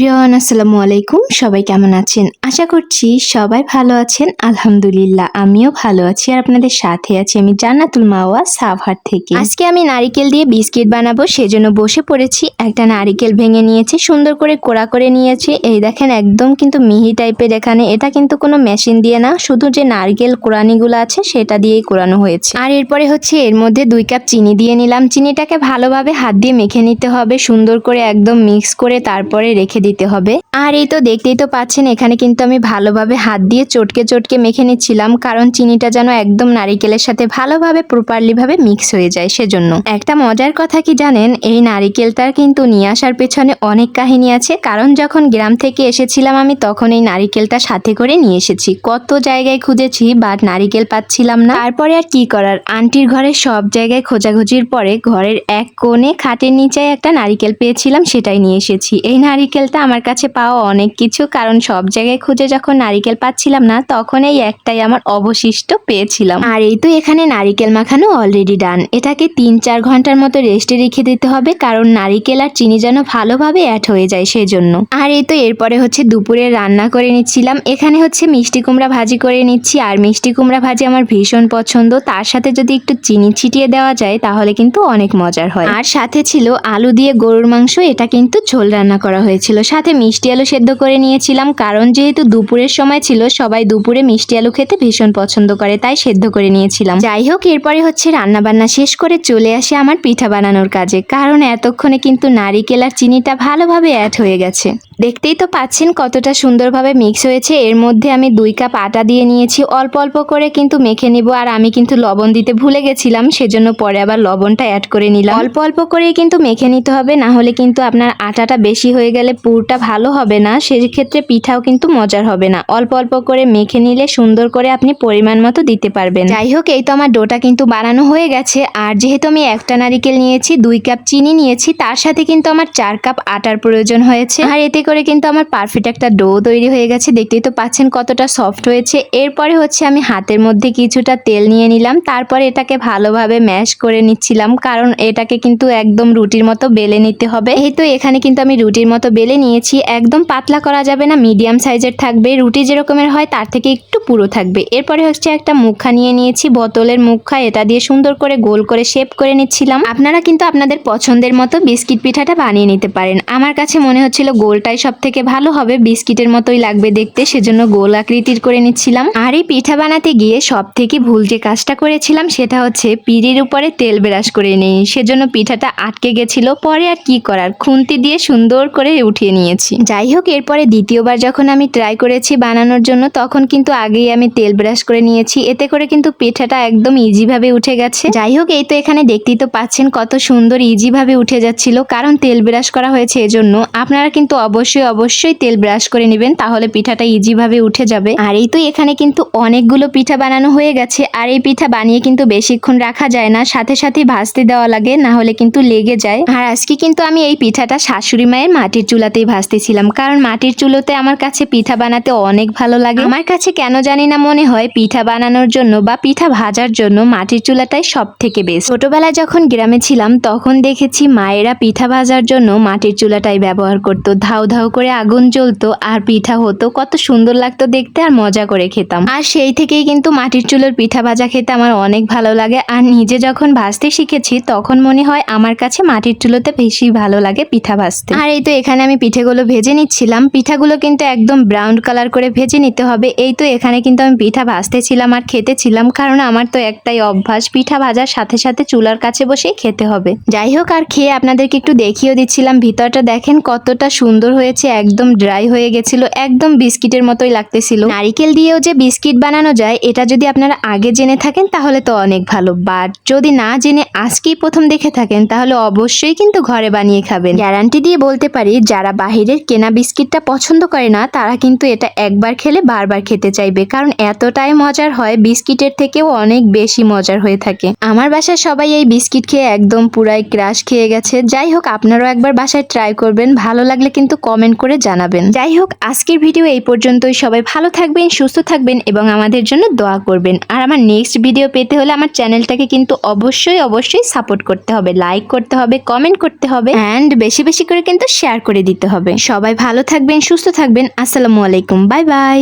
Everyone, আসসালামু আলাইকুম। সবাই কেমন আছেন? আশা করছি সবাই ভালো আছেন। আলহামদুলিল্লাহ, আমিও ভালো আছি আর আপনাদের সাথে আছি আমি জান্নাতুল মাওয়া, সাভার থেকে। আজকে আমি নারিকেল দিয়ে বিস্কিট বানাবো, সেজন্য বসে পড়েছি। একটা নারিকেল ভেঙে নিয়েছি, সুন্দর করে কোড়া করে নিয়েছি। এই দেখেন, একদম কিন্তু মিহি টাইপের এখানে। এটা কিন্তু কোনো মেশিন দিয়ে না, শুধু যে নারকেল কোরানিগুলো আছে, সেটা দিয়েই কোরানো হয়েছে। আর এরপরে হচ্ছে এর মধ্যে দুই কাপ চিনি দিয়ে নিলাম। চিনিটাকে ভালোভাবে হাত দিয়ে মেখে নিতে হবে, সুন্দর করে একদম মিক্স করে তারপরে রেখে দিতে হবে। আর এই তো দেখতেই তো পাচ্ছেন, এখানে কিন্তু আমি ভালোভাবে হাত দিয়ে চটকে চটকে মেখে নিচ্ছিলাম, কারণ চিনিটা যেন একদম নারিকেলের সাথে ভালোভাবে প্রপারলি ভাবে মিক্স হয়ে যায় সেজন্য। একটা মজার কথা কি জানেন, এই নারিকেলটার কিন্তু নিয়ে আসার পেছনে অনেক কাহিনী আছে, কারণ যখন গ্রাম থেকে এসেছিলাম আমি, তখন এই নারিকেলটা সাথে করে নিয়ে এসেছি। কত জায়গায় খুঁজেছি বাট নারিকেল পাচ্ছিলাম না। তারপরে আর কি করার, আন্টির ঘরে সব জায়গায় খোঁজাখুঁজির পরে ঘরের এক কোণে খাটের নিচে একটা নারিকেল পেয়েছিলাম, সেটাই নিয়ে এসেছি। এই নারিকেলটা আমার কাছে পাওয়া অনেক কিছু, কারণ সব জায়গায় খুঁজে যখন নারিকেল পাচ্ছিলাম না, তখন এই একটাই আমার অবশিষ্ট পেয়েছিলাম। আর এই তো এখানে নারিকেল মাখানো অলরেডি ডান এটাকে তিন চার ঘণ্টার মতো রেস্টে রেখে দিতে হবে, কারণ নারিকেল আর চিনি যেন ভালোভাবে অ্যাড হয়ে যায় সেজন্য। আর এই তো এরপরে হচ্ছে দুপুরে রান্না করে নিচ্ছিলাম। এখানে হচ্ছে মিষ্টি কুমড়া ভাজি করে নিচ্ছি, আর মিষ্টি কুমড়া ভাজি আমার ভীষণ পছন্দ। তার সাথে যদি একটু চিনি ছিটিয়ে দেওয়া যায়, তাহলে কিন্তু অনেক মজার হয়। আর সাথে ছিল আলু দিয়ে গরুর মাংস, এটা কিন্তু ঝোল রান্না করা হয়েছিল। সাথে মিষ্টি আলু সেদ্ধ করে নিয়েছিলাম, কারণ যেহেতু দুপুরের সময় ছিল, সবাই দুপুরে মিষ্টি আলু খেতে ভীষণ পছন্দ করে, তাই সেদ্ধ করে নিয়েছিলাম। যাই হোক, এরপরে হচ্ছে রান্না বান্না শেষ করে চলে আসে আমার পিঠা বানানোর কাজে, কারণ এতক্ষণে কিন্তু নারিকেল আর চিনিটা ভালোভাবে অ্যাড হয়ে গেছে। দেখতেই তো পাচ্ছেন কতটা সুন্দরভাবে মিক্স হয়েছে। এর মধ্যে আমি দুই কাপ আটা দিয়ে নিয়েছি। অল্প অল্প করে কিন্তু মেখে নিব। আর আমি কিন্তু লবণ দিতে ভুলে গেছিলাম, সেজন্য পরে আবার লবণটা অ্যাড করে নিলাম। অল্প অল্প করেই কিন্তু মেখে নিতে হবে, না হলে কিন্তু আপনার আটাটা বেশি হয়ে গেলে পুরটা ভালো হবে না। সেক্ষেত্রে পিঠাও কিন্তু মজার হবে না। অল্প অল্প করে মেখে নিলে সুন্দর করে আপনি পরিমাণ মতো দিতে পারবেন। যাই হোক, এই তো আমার ডোটা কিন্তু বানানো হয়ে গেছে। আর যেহেতু আমি একটা নারিকেল নিয়েছি, দুই কাপ চিনি নিয়েছি, তার সাথে কিন্তু আমার চার কাপ আটার প্রয়োজন হয়েছে। আর এতে করে কিন্তু আমার পারফেক্ট একটা ডো তৈরি হয়ে গেছে। দেখতেই তো পাচ্ছেন কতটা সফট হয়েছে। এরপরে হচ্ছে আমি হাতের মধ্যে কিছুটা তেল নিয়ে নিলাম। তারপরে এটাকে ভালোভাবে ম্যাশ করে নিচ্ছিলাম। কারণ এটাকে কিন্তু একদম রুটির মতো বেলে নিতে হবে। এই তো এখানে কিন্তু আমি রুটির মতো বেলে নিয়েছি। একদম পাতলা করা যাবে না মিডিয়াম সাইজের থাকবে। রুটি যেরকমের হয়, তার থেকে একটু পুরো থাকবে। এরপরে হচ্ছে একটা মুখা নিয়ে নিয়েছি। বোতলের মুখা, এটা দিয়ে সুন্দর করে গোল করে শেপ করে নিচ্ছিলাম। আপনারা কিন্তু আপনাদের পছন্দের মতো বিস্কিট পিঠাটা বানিয়ে নিতে পারেন। আমার কাছে মনে হচ্ছিল গোলটাই সব থেকে ভালো হবে বিস্কিটের মতোই লাগবে দেখতে, সেজন্য গোল আকৃতির করে নিচ্ছিলাম। আর এই পিঠা বানাতে গিয়ে সব থেকে ভুল যে কাজটা করেছিলাম, সেটা হচ্ছে পিড়ির উপরে তেল ব্রাশ করে নেই, সেজন্য পিঠাটা আটকে গেছিল। পরে আর কি করার, খুন্তি দিয়ে সুন্দর করে উঠিয়ে নিয়েছি। যাই হোক, এরপরে দ্বিতীয়বার যখন আমি ট্রাই করেছি বানানোর জন্য, তখন কিন্তু আগেই আমি তেল ব্রাশ করে নিয়েছি। এতে করে কিন্তু পিঠাটা একদম ইজিভাবে উঠে গেছে। যাই হোক, এই তো এখানে দেখতেই তো পাচ্ছেন কত সুন্দর ইজিভাবে উঠে যাচ্ছিল। কারণ তেল ব্রাশ করা হয়েছে এজন্য। আপনারা কিন্তু অবশ্যই অবশ্যই অবশ্যই তেল ব্রাশ করে নেবেন, তাহলে পিঠাটা ইজিভাবে উঠে যাবে। আর এই তো এখানে কিন্তু অনেকগুলো পিঠা বানানো হয়ে গেছে, আর এই পিঠা বানিয়ে কিন্তু বেশিক্ষণ রাখা যায় না, সাথে সাথে ভাজতে দেওয়া লাগে, না হলে কিন্তু লেগে যায়। আর আজকে কিন্তু আমি এই পিঠাটা শাশুড়ি মায়ের মাটির চুলাতেই ভাজতেছিলাম, কারণ মাটির চুলোতে আমার কাছে পিঠা বানাতে অনেক ভালো লাগে। আমার কাছে কেন জানি না মনে হয়, পিঠা বানানোর জন্য বা পিঠা ভাজার জন্য মাটির চুলাটাই সব থেকে বেস্ট ছোটবেলায় যখন গ্রামে ছিলাম, তখন দেখেছি মায়েরা পিঠা ভাজার জন্য মাটির চুলাটাই ব্যবহার করতো ধাউ ধাউ করে আগুন জ্বলতো আর পিঠা হতো। কত সুন্দর লাগতো দেখতে আর মজা করে খেতাম। আর সেই থেকেই কিন্তু মাটির চুলোর পিঠা ভাজা খেতে আমার অনেক ভালো লাগে। আর নিজে যখন ভাজতে শিখেছি, তখন মনে হয় আমার কাছে মাটির চুলোতে বেশি ভালো লাগে পিঠা ভাজতে। আর এই তো এখানে আমি পিঠেগুলো ভেজে নিচ্ছিলাম। পিঠাগুলো কিন্তু একদম ব্রাউন কালার করে ভেজে নিতে হবে। এই তো এখানে কিন্তু আমি পিঠা ভাজতেছিলাম আর খেতেছিলাম, কারণ আমার তো একটাই অভ্যাস, পিঠা ভাজার সাথে সাথে চুলার কাছে বসেই খেতে হবে। যাই হোক, আর খেয়ে আপনাদেরকে একটু দেখিয়েও দিচ্ছিলাম। ভিতরটা দেখেন কতটা সুন্দর হয়েছে, একদম ড্রাই হয়ে গেছিল, একদম বিস্কিটের মতোই লাগতেছিল। নারিকেল দিয়েও যে বিস্কিট বানানো যায়, এটা যদি আপনারা আগে জেনে থাকেন, তাহলে তো অনেক ভালো। বাট যদি না জেনে আজকেই প্রথম দেখে থাকেন, তাহলে অবশ্যই কিন্তু ঘরে বানিয়ে খাবেন। গ্যারান্টি দিয়ে বলতে পারি, যারা বাহিরের কেনা বিস্কিটটা পছন্দ করে না, তারা কিন্তু এটা একবার খেলে বারবার খেতে চাইবে। কারণ এতটাই মজার হয়, বিস্কিটের থেকেও অনেক বেশি মজার হয়ে থাকে। আমার বাসায় সবাই এই বিস্কিট খেয়ে একদম পুরাই ক্রাশ খেয়ে গেছে। যাই হোক, আপনারাও একবার বাসায় ট্রাই করবেন। ভালো লাগলে কিন্তু কমেন্ট করে জানাবেন। যাই হোক, আজকের ভিডিও এই পর্যন্তই। সবাই ভালো থাকবেন, সুস্থ থাকবেন এবং আমাদের জন্য দোয়া করবেন। আর আমার নেক্সট ভিডিও পেতে হলে আমার চ্যানেলটাকে কিন্তু অবশ্যই অবশ্যই সাপোর্ট করতে হবে। লাইক করতে হবে কমেন্ট করতে হবে অ্যান্ড বেশি বেশি করে কিন্তু শেয়ার করে দিতে হবে। সবাই ভালো থাকবেন, সুস্থ থাকবেন। আসসালামু আলাইকুম। Bye bye